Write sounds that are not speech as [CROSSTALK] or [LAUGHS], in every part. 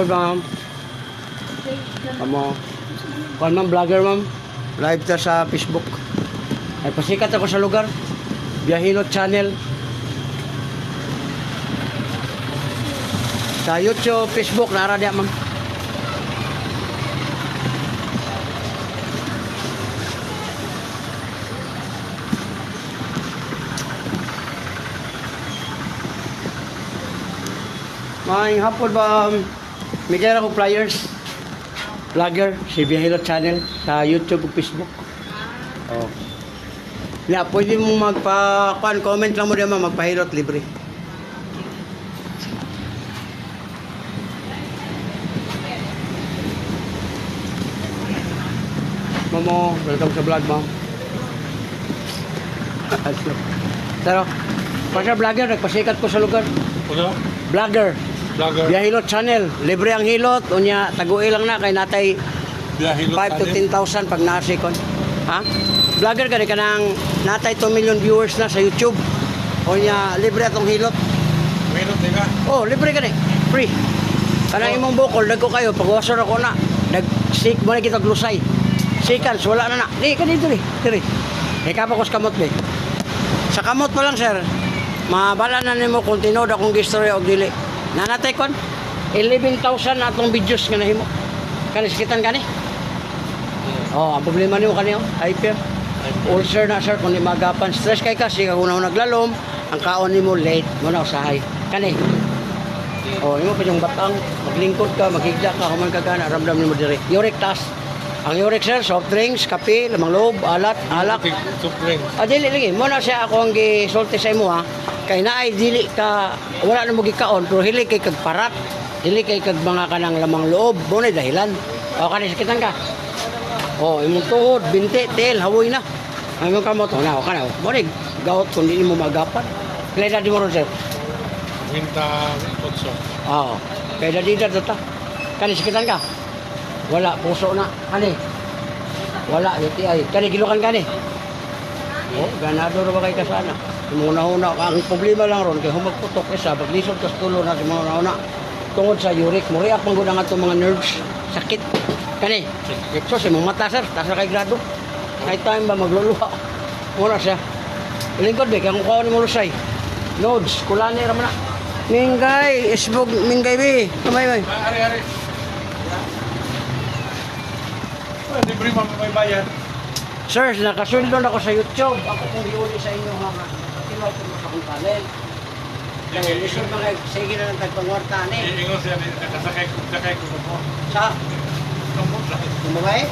Kapag ma'am. Kamo. Kuan ma'am, vlogger ma'am. Live ta sa Facebook. Ay pasikat ako sa lugar. Biyahilot channel. Sa YouTube, Facebook, nara diya ma'am. May hapon ba kaya ako flyers vlogger si Biyahilo Channel sa YouTube o Facebook. Oh. Yeah, pwede mo magpa kuan, comment lang mo diyan ma'am, magpahilot libre. Mamo, welcome sa vlog, ma'am. Pero, pasya vlogger, nagpasikat ko sa lugar. Ano? Vlogger. Vlogger. Biyahilot channel. Libre ang hilot. Unya, taguil lang na. Kay natay Biyahilot 5 to channel. 10,000 pag naasikon. Ha? Vlogger ka ka nang natay 2 million viewers na sa YouTube. Unya, libre atong hilot. Di ka. Oh, libre ka ni. Free. Kanang imong bukol, dagko kayo. Pagwasor ako na. Nag sick mo na kita glusay. Sikans, wala na na. Di, ka dito ni. Diri. Ikaw pa ko sa kamot, be. Sa kamot pa lang, sir. Mabala na nimo kung tinood akong gistorya og dili. Nanatay kon 11,000 na atong videos nga nahimo. Kani sakitan kani? Oh, ang problema nimo kani oh, hyper. Ulcer na sir kung magapan stress kay kasi kung una naglalom, ang kaon nimo late mo na usahay. Kani. Oh, imo pa yung batang, maglingkod ka, maghigda ka, human ka kana, ramdam nimo diri. Uric test. Ang uric sir, soft drinks, kape, lamang loob, alat, alak, Supring. Ah, dili lagi. Mo na siya ako ang gisulti sa imo ha. Kay naay dili ka wala na mo gikaon pero hili kay kag parat. Dili kay kag mga kanang lamang loob. Mo dahilan. O kani sakitan ka. O imong tuhod, binti, tel, hawoy na. Ang imong kamot na o kana. Mo ni gawot kun dili mo magapan. Kaya dadi mo ron sir. Winta Otso. Oo. Kaya dadi dadi ta. Kani sakitan ka. Wala puso na. Kani. Wala UTI. Kani gilukan kani. Oh, ganado ra ba kay kasana? Yung una una ang problema lang ron kay humagputok isa paglisod kas tulo na sa mga una tungod sa uric mo man gud ang atong mga nerves sakit kani so si mong mata sir tasa kay grado kay time ba magluluha wala siya lingkod be kay kung kaon mo lusay nodes kulani ra man na Mingay, isbog, mingay be. Kamay, may. Ari, ari. Ah, Libre mo may bayad. Sir, nakasundo na ako sa YouTube. Ako kung hiuli sa inyo mga tinawag ko sa kong panel. Kaya lisod mga sige na ng tagpangwarta ni. Iingon siya, nakasakay ko, sakay ko po. Sa Kamot lang. kumabay?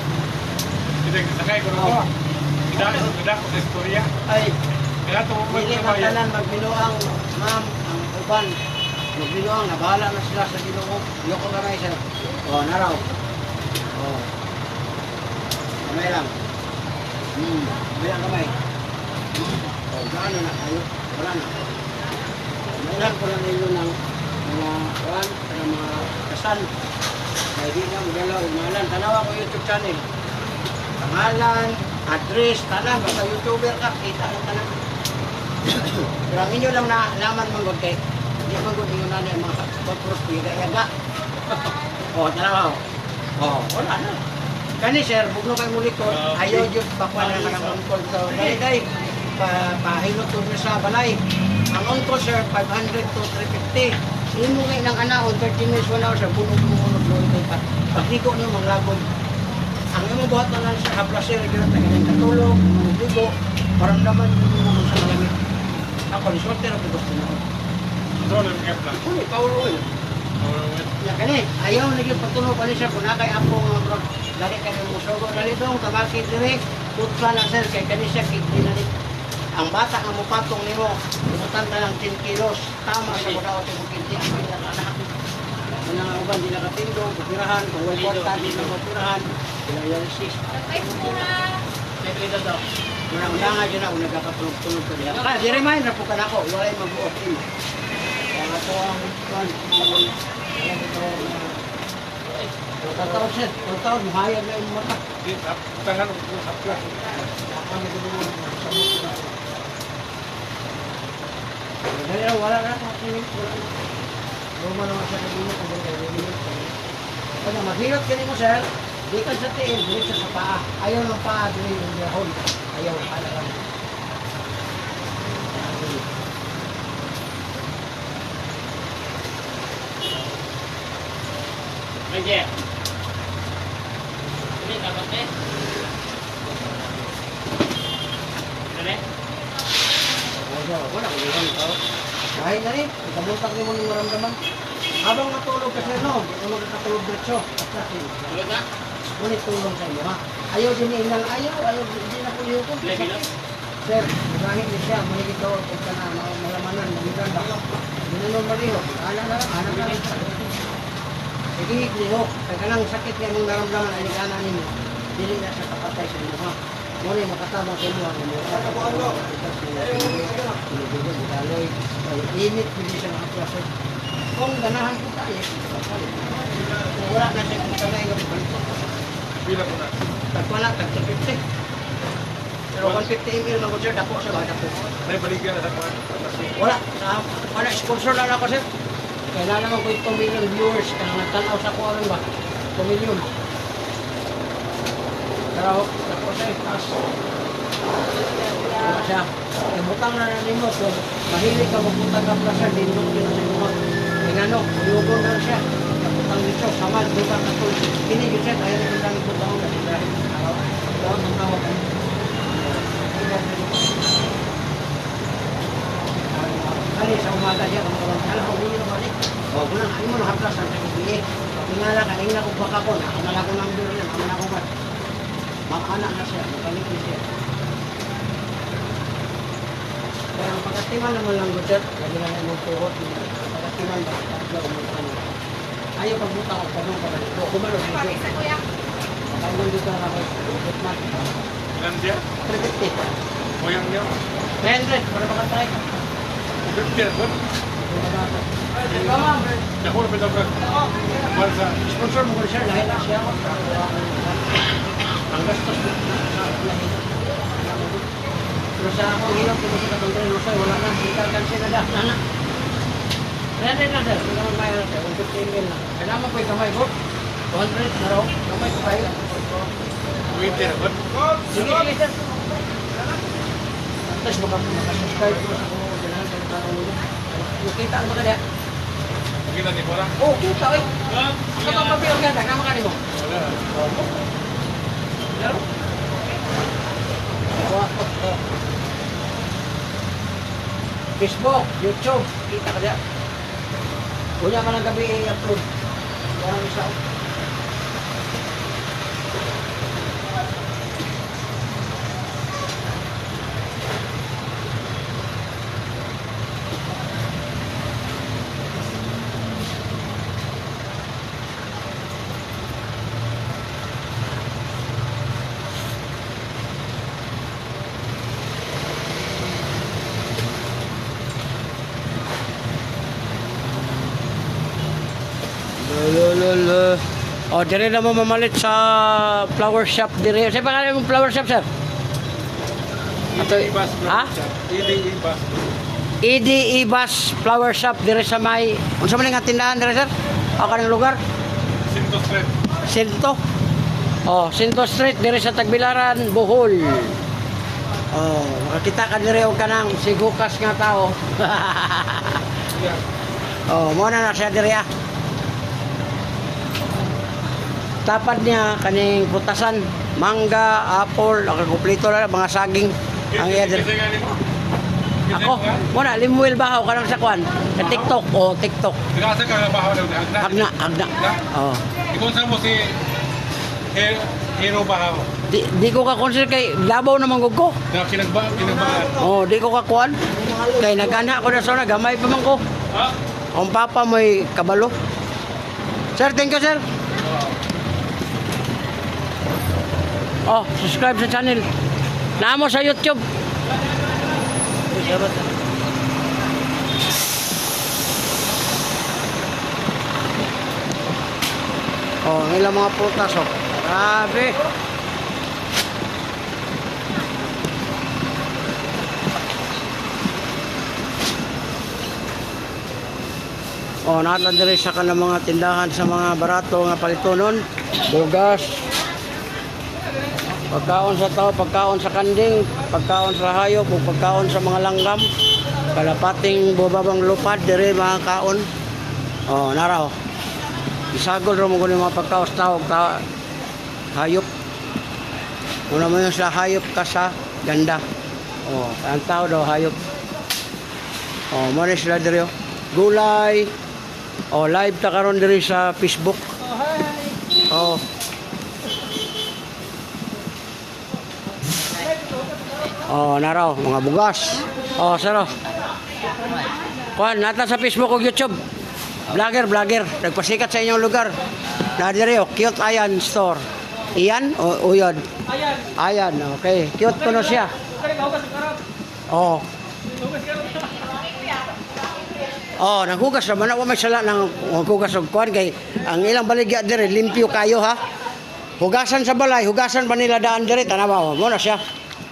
Hindi, sakay ko po. Tidak, tidak ko sa istorya. Ay, Kaya ito mo hindi may bayad. magtanan magbinuang ma'am ang uban. Magbinuang, nabahala na sila sa ginoo. Yoko na rin sir. O, naraw. O. Kamay lang. Hmm, bilang kamay. Hmm. O, gaano na kayo? Wala na. Mailan ko lang ninyo ng mga kuwan, ng mga kasal. Kaya di na magalaw, umalan. Tanawa ko YouTube channel. Pangalan, address, tanan, basta YouTuber ka, kita ng tanan. [COUGHS] Pero ang inyo lang na laman mong kay hindi man gud inyo na mga pagpuros piga yaga. oh, tanawa. Oh, wala na. Kani sir, bugno kay muli ko, ayaw jud bakwa na kanang ungkol so dai dai pa pahilot to sa balay. Ang ungkol sir 500 to 350. Imo ngay nang anaon 13 minutes 1 hour sa puno puno puno puno pa. Pagliko niyo maglabog. Ang imo buhat na lang sa haplas sir gyud ta kanang katulog, magligo, parang naman mo sa malamig. Ako ni sorte ra ko gusto na. Ito lang yung plan. Uy, paulo Ya kani, ayaw lagi patulo pa ni siya kung nakay apo nga bro. Dali ka ni musugo dali dong tabaki dire. Putsa na sir kay kani siya kit dinali. Ang bata nga mupatong nimo, ibutan ta lang 10 kilos. Tama sa mga oto mo kinti ang pinaka-anak. Mga uban di nakatindog, pupirahan, kung wala kwarta di na mapirahan. Dialysis. Muna nga dyan ako nagkakatulog-tulog ko diya. Kaya di reminder po ka na ako, wala yung mag-uot mo. Kaya nga ito ang ang kaya ito ang Tataon siya, tataon, mahayag na yung mata. Tangan ko sa plan. Dahil wala na, wala na. Luma naman siya ganda. Kaya maghilot ka mo, sir. Di ka sa tiin, diretso sa paa. Ayaw ng paa, dili yung dahon. Ayaw, pala ka. Lagi. Ini dapat eh. Ini. Wala, wala, wala ko tao. Kahit na rin, ikabutak mo ng maramdaman. Habang matulog ka, sir, no? Makakatulog diretso. Basta, sir. Dulu tak? Ngunit tulong sa inyo, ha? Ayaw din niya inang ayaw, ayaw din na kung. Lagi lah. Sir, magahin niya siya, maligid daw, kung ka na, ma- malamanan, magitan ba? Ginanong mariho, anak na, anak na. Igihig niyo, kanang sakit niya mong naramdaman ay nagana ninyo. Dili na siya kapatay sa inyo, ha? Yung makatama sa inyo, ang mga katabuan Init, hindi siya makaplasan. Kung ganahan po tayo, kung wala na siya kung kamay ng balik. Pila ko na. Tag wala, tag 250. Pero 150 ml na ko sir, dako siya ba? Dako. May baligyan na sa kuwan. Wala, na, wala, sponsor lang ako sir. Kailangan naman ko 2 million viewers, kaya nagtanaw sa kuwaran ba? 2 million. Pero, dako sir, taas. Wala siya. Ibutang na na nimo, so, mahilig ka magpunta ka pa sir, din mo kina sa inyo. Ingano, uyugo na siya. Kaputang dito, sama, duka ka to. Kini yun siya, ayaw na ibutang na siya. Araw, araw, ang tawag. Kali sa umaga siya, kung kawan kala ko hindi naman eh. O, kung lang, ano mo haplas ang sakit niya. Tingala ka, tingala ko baka ko, nakamala ko ng biro yan, nakamala ko ba. Makaanak na siya, makalik na siya. Kaya ang pagkatiman naman lang ko, sir, lagi lang yung tuhot. Pagkatiman ba, tatlo mo ano. Ayaw pagbuta ko, tanong ka ba? O, kumalo, dito. Pagkailan dito na ako. Ilan siya? 350. Moyang niya. 300, para makatry ka. Na na lahat na siya ako. Ang gastos. Pero sa akong hilap, kung sa katong no sir, wala na. Kan siya na da. Nana. Ready na sir. Hindi naman mayroon sir. Kung 15 mil na. Kailangan po yung kamay ko. 200 na raw. Kamay ko kayo. na kuwan. Sige, sige sir. Tapos baka makasubscribe ko kung ganahan sa tanong mo. Yung kita ano ba ka diya? Kita ni Kuwan. Oh, kita eh. Sa mga papel ka, nama ka mo. Wala. Laro? Facebook, YouTube, kita ka dyan. Kunya ka ng gabi i-upload. Parang isa. Lululul. Oh, dire na mo mamalit sa flower shop dire. Sa pangalan mo flower shop, sir? Ato, Ibas. ha? Idi Ibas. ED Ibas Flower Shop dire sa may unsa man nga tindahan dire, sir? O kanang lugar? Sinto Street. Sinto. Oh, Sinto Street dire sa Tagbilaran, Bohol. Oh, makakita ka dire og kanang sigukas nga tao. [LAUGHS] oh, mo na na siya dire ah. Tapad niya kaning putasan, mangga, apple, ang kumpleto na mga saging ang iya. Ako, mo na limuel bahaw kanang sa kwan, sa TikTok o TikTok. Nagasa ka nga bahaw ng Agna, agna. Oh. Ikon sa mo si Hero, Bahaw. Di, di ko ka consider kay labaw naman gud ko. Na kinagba, kinagbaan. Oh, di ko ka kuan. Kay nagana ko na sa gamay pa man ko. Ha? Ang papa mo'y kabalo. Sir, thank you, sir. Oh, subscribe sa channel. Naamo sa YouTube. Oh, ang ilang mga prutas, oh. Grabe. O, nata diri sa kanang mga tindahan sa mga barato nga palitonon. Bugas. Pagkaon sa tao, pagkaon sa kanding, pagkaon sa hayop, pagkaon sa mga langgam. Kalapating bubabang lupad diri mga kaon. O, naraw. Isagol ro mo kuno mga pagkaos tao ta hayop. Una mo yun sa hayop ka sa ganda. O, ang tao daw hayop. O, mo na sila diri. oh. Gulay. O, live ta karon diri sa Facebook. Oh, Oh, naraw, mga bugas. Oh, saro. Kuan, nata sa Facebook o YouTube. Vlogger, vlogger. Nagpasikat sa inyong lugar. Na diri, oh, cute ayan store. Iyan o uyod? Ayan. Ayan, okay. Cute ko no siya. Oh. Oh, naghugas naman ako may sala ng hugas og kuan kay ang ilang baligya dire limpyo kayo ha. Hugasan sa balay, hugasan pa nila daan dire tanawa mo na siya.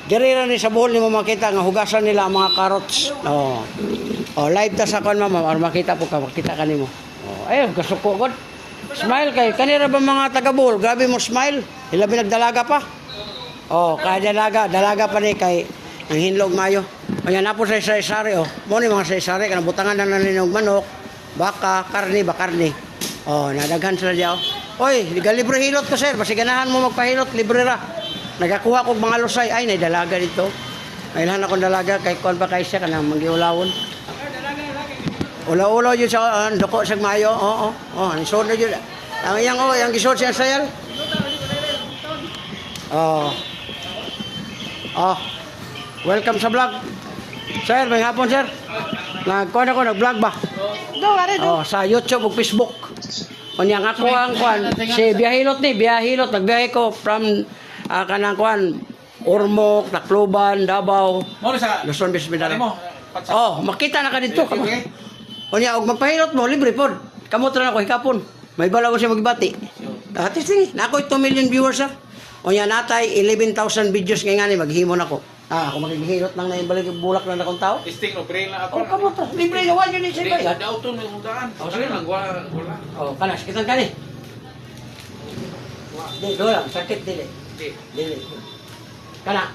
Dire ra ni sa buhol nimo makita nga hugasan nila ang mga carrots. Oh. Oh, live ta sa kuan mama, or makita po ka, makita ka nimo. Oh, ay gusto ko god. Smile kay kanira ba mga taga Bohol? Grabe mo smile. Ilabi nagdalaga pa. Oh, kaya dalaga, dalaga pa ni kay ang hinlog mayo. Kanya na po sa isa-isari oh. Mo ni mga sa-isari kanang butangan na nanin manok, baka, karne, ba karne. Oh, nadaghan sila diya oh. Oy, libre hilot ko sir, basi ganahan mo magpahilot libre ra. Nagakuha ko mga lusay ay nay dalaga dito. Kailan akong dalaga kay kon pa kay siya kanang magiulawon. Ula-ula yun sa uh, doko sa mayo. Oo, oh, oh, ang isod na yun. Ang iyang oh, ang gisod siya sayal. Oh. Oh. Welcome sa vlog. Sir, may hapon sir. Nagkuhan ako, nag-vlog ba? Oh, sa YouTube ug Facebook. Unya nga ko ang kwan, si Biyahilot ni, Biyahilot, nagbiyahe ko from ah, kanang kwan, Ormoc, Tacloban, Davao, Mo na sa Luzon, Visayas, Mindanao. mo. Oh, makita na ka dito. Okay. Unya, og magpahilot mo, libre pod. Kamot na ako hikapon. May bala ko siya magbati. Ati sige, na ako 2 million viewers sir. Unya natay 11,000 videos ngay ngani maghimo na ko. Ah, ako maghihilot lang na yung balik bulak na akong tao. Isting no brain lang ako. Oh, kamot to. Libre gawa yun ni Hindi, siya. daw to may mudaan. Oh, sige. lang wala wala. Oh, kanas kitang kani. Di, do lang, sakit dili. Hindi. Dili. Kana,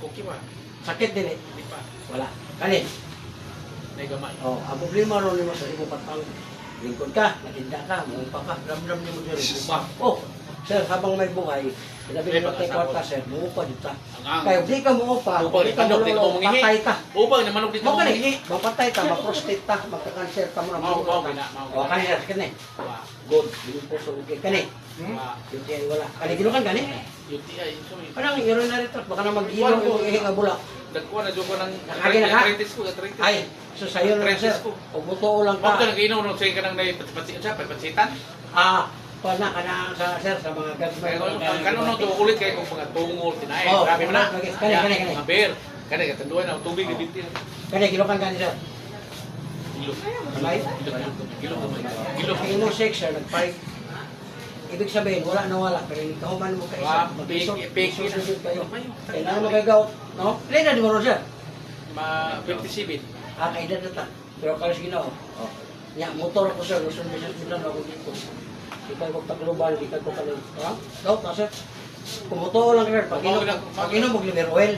Okay ba? sakit dili. Hindi pa. Wala. Kani. May gamay. Oh, ang problema ron ni mo sa imo patang lingkod ka, natinda ka, mupa ka, ramdam ni mo diri. Upa. Oh, sir, habang may buhay, ni Mate pagkasabot. Kwarta, sir, muupa dito. Kaya di ka muupa, Upang di ka itanok dito mulolo, mo mangingi. patay ka. Upang naman mo ka mangingi. mapatay ka, maprostate ka, magka-cancer ka mo na Mao, mao, ka. gina, mao, gina. kani sir, kani. Wa. Good, yung puso okay. Kani, Wa. yung tiyan wala. Kani ginukan kani. UTI eh. Kanang urinary tract, baka na mag-ilo yung ihi nga bulak. Nagkuha na jogo ng Nakagi na ka? arthritis ko, arthritis. Ay, so sa'yo na lang, sir. Arthritis ko. O buto lang Mao ka. to nag-inom no say kanang nay patsi sa patsitan. Ah, kuha na ka na sa sir, sa mga. Kaya ang kanon no to ulit kay kung mga tungol tinay. Oh, Grabe man na. kani, kani, kani, kani. Aber. Kani katanduan na tubig Oh. ni binti. Kani, ginukan kani sir. Kilo. Kilo. Kilo. Ang imo sex, sir, nag-fight. Ibig sabihin, wala na wala. Pero hindi kahuman mo kaisa. Wa, Mag-isot, peki- na. kayo. Mayo. Kaya na magagaw. No? Ilan na di mo ron, sir? Ma 57. Ah, kay na ta. Pero kalas ginoo. Oh. Ya, motor ako sir, Luzon, Visayas, Mindanao ako dito. Di kayo kong tagluban, di kayo kong kalim. Ha? Daw, na sir. Kumuto lang sir, pag inom, pag inom, mag liver oil.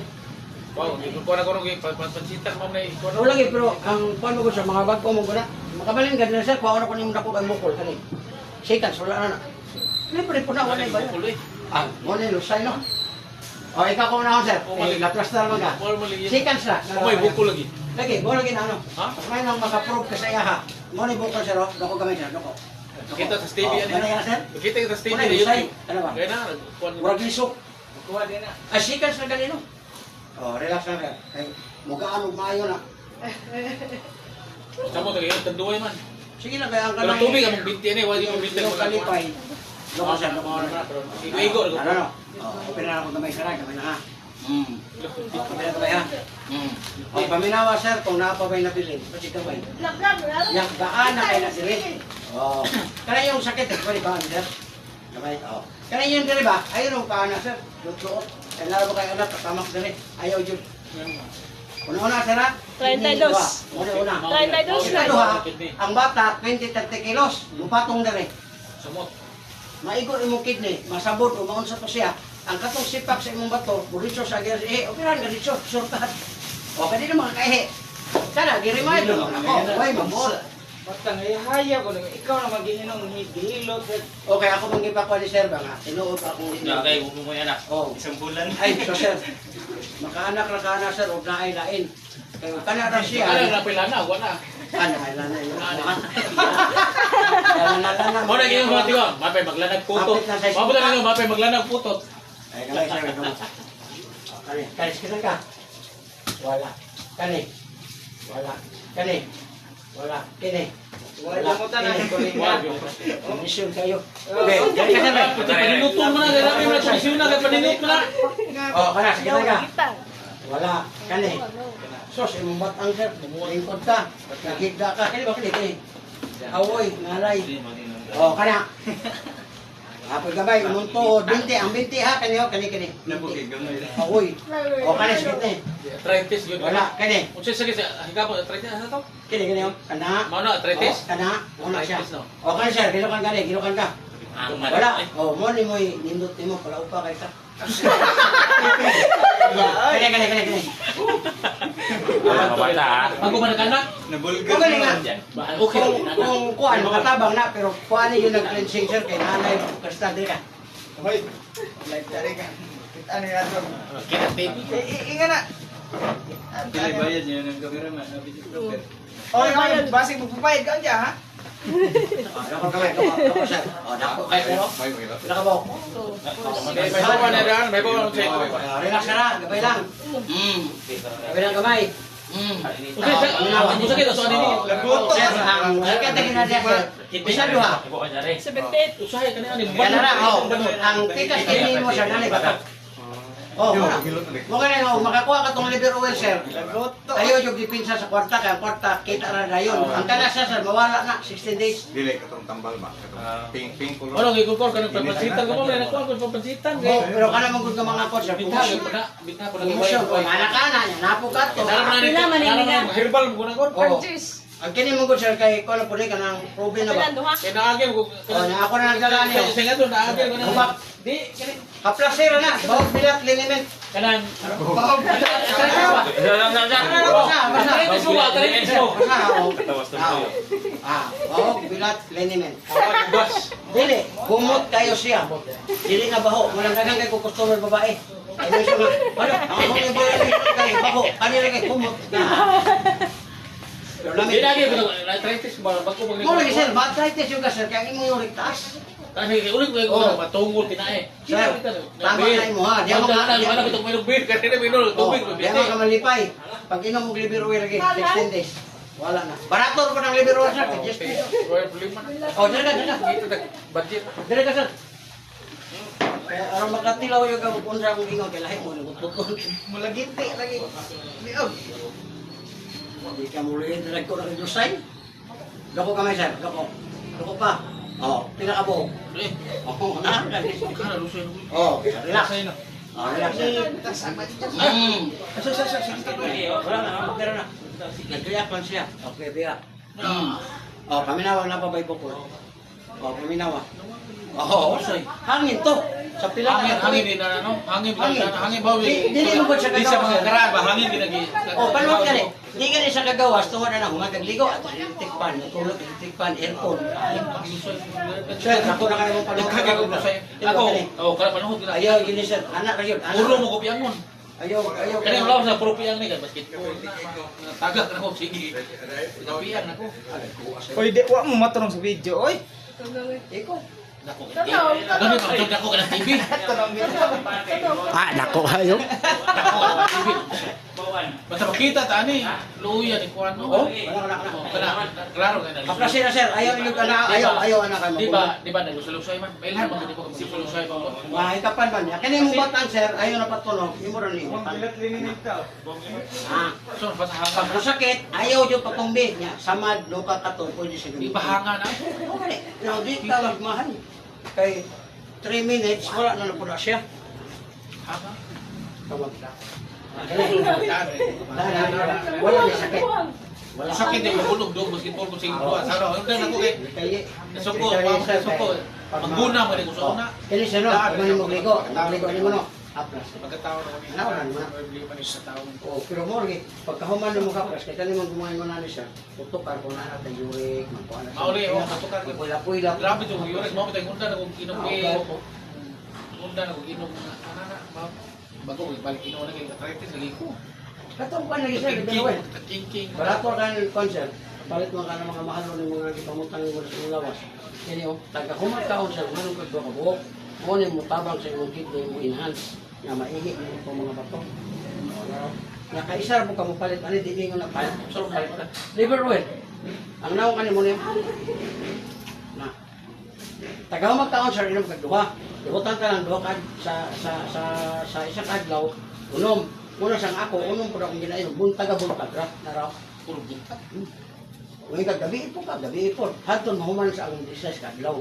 Wow, di ko na ko nung pansitan mo na iko. Wala lagi, pero ang mo ko sa mga bag ko mo ko na. Makabalin ka na sir, kuha na ko ni dako ang bukol kani. Seconds, wala na na. Libre po na, wala Wala ba? ko kuloy. Ah, mo na lusay no. O, ikaw ko na ako sir. O, Eh, mali- naplastar mo ka. Seconds na. May bukol lagi. Lagi, mo lagi na ano. Ha? May nang makaprove ka sa iya ha. Mo ni bukol sir, oh. dako gamay sir, dako. Kita sa TV Oh, ganun yan, sir. Kita kita sa TV lusay. YouTube. Ano ba? Kaya na, kuan Murag lisok. Kuha din na. Ah, seconds na ganino. Oh, relax lang sir. Kay mugaan ug maayo na. Samo tagay tanduay man. Sige na kaya ang Pero kanang tubig ang binti ni, wali mo binti mo kalipay. Loko sir, loko na. Igo, igo. Ano no? Oh, open na ako gamay sarag, gamay na ha. Mm. Open na gamay ha. Mm. Oh, paminawa sir kung napabay na bilin. Kasi gamay. Yang gaan na kay na siri. Oh. Kana yung sakit, pwede ba sir? Gamay. Oh. Kana yung diri ba? Ayun ang kaana sir. Lutuot. Kaya nara ba kayo anak, tamak diri. Ayaw jud. Una-una, sir, ha? 32. Una-una. 32 na. Ikaduha, ang bata, 20-30 kilos. Mupatong dere. Sumot. Maigo imong kidney, masabot o maunsa to siya. Ang katong sipak sa imong bato, buritso sa agyas, eh, operan ka dito, sortahan. O, kadi na mga kaihi. Kana, gi-remind mo ako. Way, mabuot. Basta nga ihaya ko lang. Ikaw na magihinong hihilot. Okay, ako mong ipa ko ni sir ba nga. Tinuod akong Yeah, okay, huwag mo yan ah. Oh. Isang bulan. Ay, so sir. Makaanak na kana sir, og naay lain. Kaya kana ra siya. Ano yung napila na? Wala. Kana ay lana yun. Kana na lana. Mo na kayo mga tiwa. Mapay maglanag putot. Na na mapay maglanag putot. Ay, kamay sir. kamay. Kani, kalis kita ka. Wala. Kani. Wala. Kani. Wala. Kini. Wala mo tanan ko rin. Mission kayo. Okay, dali ka sir. be. Paninutong mo na. Dami mo na. Komisyon na. Paninut mo na. Oh, kana, sige ka. Kita. Wala. Kani. Sos, imong batang sir. Lingkod ka. Nakita ka. Kani ba kani kani? Awoy, ngalay. Oh, kana. Apoy gabay, tuod. Binti, ang binti ha. Kani ho, kani kani. Awoy. Oh, kani, sige kani. Arthritis yun. Wala, kani. Kung siya sige, higapo, arthritis ano to? Kani, kani ho. Kana. Mao na, arthritis. Oh, kana. Wala siya. Oh, kani sir. Gilokan ka ni. Gilokan ka. Wala. Oh, mo ni mo nindot mo pala upa kay ka. [LAUGHS] [LAUGHS] Kani, kani, kani, kani. Bago ba nagkanak? Kung gani nga. Okay. Kung, kung kuan, makatabang na, pero kuan ni yung nag-cleansing sir, kay nanay, kastadre ka. Hoy. Like tari ka. Ano yan to? Kaya baby. Inga na. bayad niya ng cameraman. Oh, ikaw basig magpapayad ka dyan ha? Dako kamay, dako, dako sir. Oh, dako kay pero. Ka ba? May bawa na lang. May bawa siya. Oh, Relax ka na, gabay lang. Mm. Lang kamay. Mm. Okay, ano sakit sa ni? Sir, ang sakit na sir. Bisa duha. 78. Usahay ka na ani. Yan lang. Ang tikas kini mo nani bata. Oh, muna. Mo kani oh, makakuha ka tong liver oil sir. Ayaw yung dipinsa sa kwarta, kaya kwarta, kita na dayon. Ang kanasa sir, mawala na, 16 days. Dili katong tambal ba? Ah. Katong pink pink color. Ano gi ko ka ng papansitan ko mo na ko ko papansitan Oh, pero kana mong gud ka mga kwarta, Bintag promotion. ko na, bintag ko na Promotion, kung anak ka na, napo ka to. Dala man Pila man ini nga. Herbal ko na ko. Oh. Ang kini mong gud sir, kay kung ano po ni ka ng proven na ba? Kaya naagil ko. Oh, na ako na nagdala niyo. Kasi nga to naagil ko na. Di kani Kaplasero na, bawag bilat, liniment. kanang Bawag bilat, Basa, basa. Arthritis mo ba? Arthritis mo. Basa, oh. Ah, Ah, bawag bilat, liniment. Bas. Dili, humot kayo siya. Dili na baho. Walang dagang kay customer babae. Siya Ano? Ang ako yung babae kay baho. Kanila kay humot. Pero Di naagil ko arthritis ba bako pag Mo lagi sir, bad arthritis yung sir, kaya imong yung rektas. Kasi ulit ko Oh. ko matungol tinae. Sir, tama na mo ha. Di ako Diyan ka- ka na bitok may beer kasi na minol Oh, tubig di ako ka malipay. Pag inom mo liver oil lagi, 16 days. Wala na. Barator pa ng liver oil sir, just. Oh, dili ka, dili ka. Ito tag budget. Dili ka sir. Kaya aron makatilaw yung gamot unsa akong ingon kay lahi mo nagututol. Mulaginti lagi. Liog. Di ka muli direct ko ng Diyosay. Dako kamay sir, dako. Dako pa. Oh, pila ka buhok. Eh, Oh, na. kana lusoy. Oh, relax. Oh, relax sir. Mm. Asa sa sa sa. Wala na, pero na. Nagkayak lang siya. Okay, biya. Mm. Oh, paminawa na pa ba ipo ko? Oh, paminawa. Oh, hangin to. Sa pila Hangin, ka hangin din na ano? Hangin ba? Hangin. Hangin ba? Di- dili mo ba siya Di sa mga sir? karaba, hangin ginagi. Oh, paano ka ni? Di ka ni sa kagawas, tungod na lang, magagligo at fan, natulog fan, aircon. Sir, ako na kayo mong panahon. Nagkagay ko sa Ako, oh, kala panahon gina. Ayaw, yun sir. Anak na yun. Puro mo ko piangon. Ayaw, ayaw. Kani ang lawas na puro piang ni kan basketball. Tagak na ko sige. Piang ako. Oy, di wa mo matunong sa video. Oy. Ikaw. Nako. Totoo, jud ako kana TV. Ah, nako kayo. Nako TV. Basta makita ta ani. Luya ni kuan. Oh. Wala, wala, klaro ka na. Kaplasi na sir, ayaw yung anak, ayaw, ayaw anak kayo. Di ba, di ba nagsulusay man? May ilhan man di ko nagsulusay pa ko. Mahikapan ba niya? Kani mong batan sir, ayaw na patunog, imo ra ni. Bilat linin ka. Ah, So pag pasahangan. masakit, ayaw yung patumbi niya. Samad, luka kato, pwede siya Di gamitin. bahangan na. Okay. Now, di ka magmahal. Kay 3 minutes, wala na napula siya. Hanga. Tawag na. Wala na sakit. Wala. Sakit din mahulog do basketball ko sing buwan. Saro, undan ako kay Kaya, Suko, suko. Magguna mo din ko sa una. Kini siya no, kung mo ligo, ligo ni mo no. Aplas. Pagkatao na kami. Ano, ano, ano? Problema ni sa tao. Oh, pero mo lagi, pagkahuman mo kaplas, kaya kanimo gumawa mo na siya. Tutukar ko na natin yurik, magkuha na siya. Mauli, oh, tutukar ko. Pula-pula. Grabe to, yun mo tay undan ako inom Ah, kay opo. undan ako inom na ana na ma- bago balik inom na kay arthritis lagi ko. Katong pa lagi siya, di ba King, Noel? king, king. Barato ka ng concert, palit mo ka ng mga mahal ng mga gipamutang mo sa lawas. Yan yun, taga kumakaon siya, manong ka ka buhok. Mo ni mo tabang sa imong kidney mo enhance nga maihi mo itong mga bato. Nga kaisa mo ka mo palit ani di mo na palit. So palit ka. Liver oil. Ang naong ani mo niya. Na. Taga magkaon sa inom kag duha. Ibutan ka ng duha kad sa sa sa sa isa kadlaw. Unom. Muna sang ako, unom po na akong ginainom. Buntaga buntag ra. Naraw. Puro bunta. Ngayon ka, gabi ito ka, gabi ito. Hadton mahuman sa akong business ka, adlaw.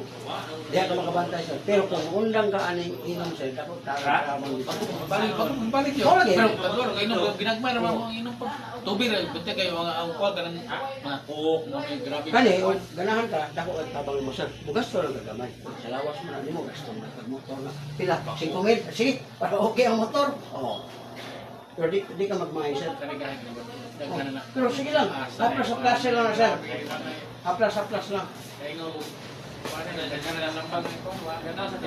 Diya ka makabantay sa. Pero kung undang ka aning inom sa dapat tara ramang dito. Balik, balik, balik yun. Oo, lagi. Pero, inom, ginagmay naman mo inom pa. Tubig, binte kayo, mga ang kuwag, kanang, mga coke, mga grabe. Kani, ganahan ka, dako at tabang mo sir. Bugas to lang gagamay. Sa lawas mo na, di mo gasto mo na motor na. Pila, 5 mil, sige, para okay ang motor. Oo. Pero di, di ka magmahay sir. Na. Pero sige lang, haplas sa klase lang na sir. Haplas, haplas lang. Kaya nga, sa.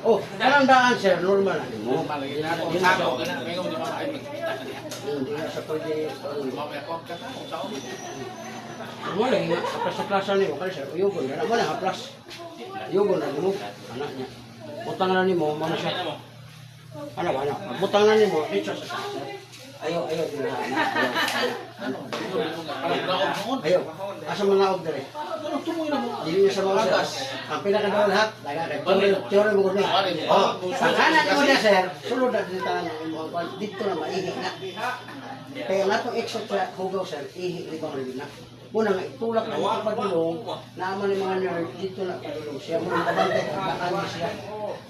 Oh, kanang daan sir, normal na. Sa- sa saan. Mo lang nga haplas sa klase ni mo kasi sir, uyugon na mo na haplas. Uyugon na mo anak niya. Butang na nimo mo na siya. Ano ba ano? Butang na nimo dito sa klase. Ayo ayo dito na. Ano. Ayo. Asa man naog dire? Ano, tumoy na mo. Dili niya sa mga sir. Ang pinakadaw lahat, daga kay teori teori mo gud ni. Oh, sa kanan mo na sir, sulod na dito na mo dito na maihi na. Kaya nga itong exit sa hugaw sir, ihi ni rin na. Muna nga, itulak na mga pagdulong, naaman ni mga nerd, dito na pagdulong siya. Muna kabantay, kagaan siya,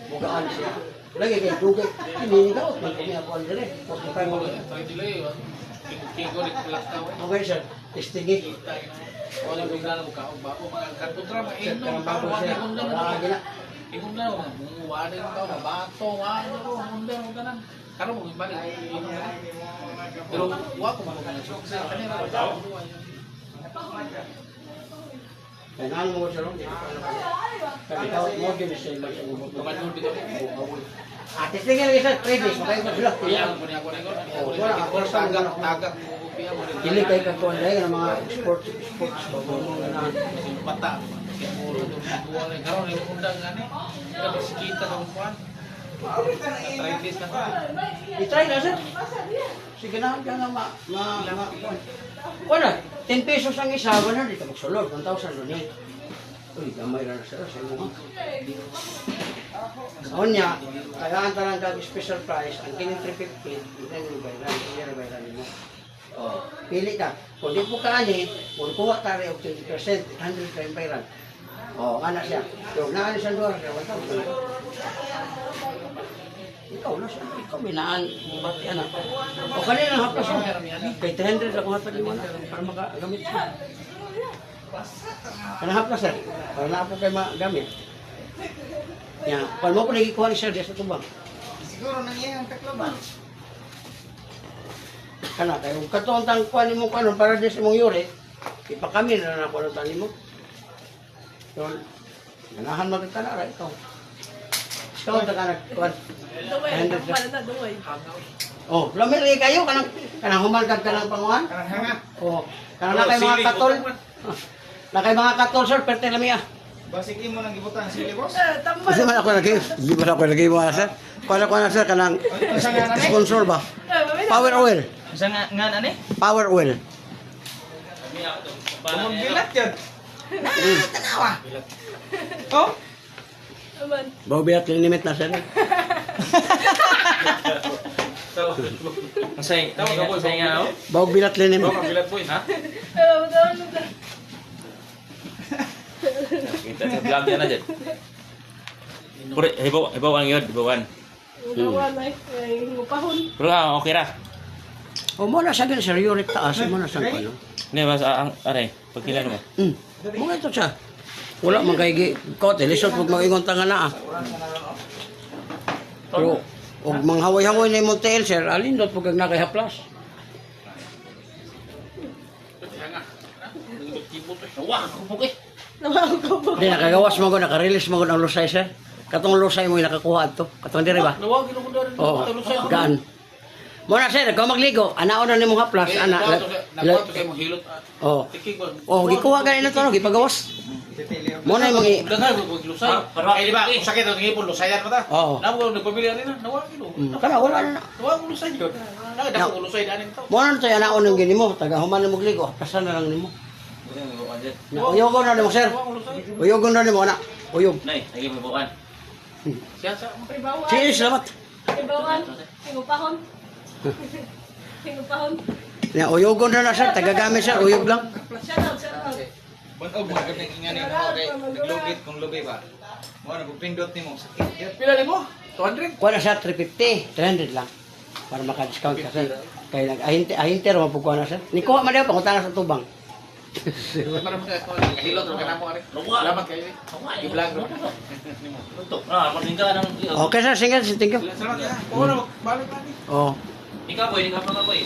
bugaan siya. Lagi kay dugay, kininigaw, man kami ako ang dire. 45 mo. Okay sir, testingi. Wala ko na mo ka, kantutra, Sir, mainom, wala ko na gina. Ikong na ako, wala yung tao, bato, wala ko, hindi mo ganan. Karon mo balik, na. Pero wa ko man ganan. So sa kanila Kaya nang mo alam. Kaya ikaw, mo din siya. Tumanod dito. Ah, testingi lagi sir, 3 days, makaya mo sila. Oh, wala ka, wala ka. tagak, tagak. Dili kay kagkuhan dahil ng mga sports, sports. Bata. Kaya mo rin duwa rin. Karon yung undang gani. Kasi sikita ng kuan. Arthritis na. I-try na sir. Sige na, kaya nga ma, ma, ma, wala, 10 pesos ang isa, wala dito magsulod, 1,000 doon eh. Uy, gamay na sir, sa imo. Noon niya, kailangan talang kag special price, ang kining 350, ito yung bayran, ito yung bayran mo. Oh, pili ka. Kung di po ka ani, kung kuha ka rin og 20%, 100 ka yung bayran. Oh, ana siya. Yung naan siya doon, kaya 1,000. Ikaw na siya. Ikaw binaan. Bati anak. O kanina haplas mo. Kay 300 ako anak. Para makagamit siya. Kanang haplas sir. Para na po kayo magamit. Yan. Kung mo po nagikuha ni sir, sa tubang. Siguro nang iyang taklaban. Kana, kayo katuang tang kuha ni mo kuha para diya sa mong yuri. Ipakami na na kuha tani mo. Yun. Ganahan magkakanara ikaw. Ikaw ang taga nagkuhan. Duway, pala na duway. Oh, lamiri kayo kanang kanang humalgag ka ng panguhan. Karang hanga. Oh, kanang na kay mga katol. Na [LAUGHS] kay mga katol sir, perte lami ah. Basig imo nang gibutan sili boss. Eh, tambal. Kasi man ako lagi, di ba ako lagi mo sir? Kala ko na sir kanang sponsor ba? Eh. Power oil. Unsa nga nga nani? Power oil. Kumagbilat yun. Mm. [LAUGHS] Tanawa. Oh? Aman. Bawa biyak yung limit na sir. Masay, tawag ako sa nga ako. Bawa bilat yung limit. Bilat boy, ha? Eh, magkaroon na. Kita sa vlog yan na dyan. Pure, hibaw, hibawan yun, hibawan. Ugawa na eh. Ay, hingupahon. Pero ah, okay ra. O mo na sa ganun, sir. Yurik taas. Mo na sa ano. Hindi, mas ang aray. Pagkilan mo. Hmm. Mga ito siya. Wala man kay gi kote lisod pag mag-ingon tanga na ah. Pero og manghaway-haway na imong tail sir, pag. Wah, kupok eh. Nawag ko po. Di nakagawas mo ko naka-release mo ko ang lusay sir. Katong lusay mo yung nakakuha to. Katong dire ba? Nawag ko daw rin. Oo. Gaan. Mo na sir, kung magligo, anaon na nimong haplas, ana. Nakuha to kayo mong hilot. Oh. Tiki ko. Oh, gikuha gani na to, no, gipagawas. Mo na imong i- Daghan mo kung lusay. Ay di ba, kung sakit ang ngipon lusayan mo ta. Oo. Namo nagpamilya rin na. Nawag gino. Mm, Kana wala na. Nawag ko lusay yun. Nagdako ko lusay daanin to. Mo na to anaon ng gini mo, taga human na magligo, haplasan na lang nimo. Na uyogon na nimo sir. Uyogon na nimo na. Uyog. Nay, lagi mo bukan. Siya sa Ibawan. Sige, salamat. Ibawan. Hingupahon. Hingupahon. [LAUGHS] Na uyogon na na sir, tagagamit sir, uyog lang. Shout out, shout out. Bunog mo gabing ingani mo kay naglugit kung lubi ba. Mo na pindot nimo sakit. Pila ni mo? 200. Kuha na siya 350, 300 lang. Para maka-discount ka sir. Kaya nag-ahinte, ahinte ro mapugkuha na sir. Ni kuha man daw pangutana sa tubang. Para mo ka hilot ro kanamo ari. Salamat kayo. I-vlog ro. Tutok. Ah, maling ka ng... Okay sir, sige, thank you. Salamat ya. Oo na balik balik. Oh. Ikaw boy, ikaw pa ka boy.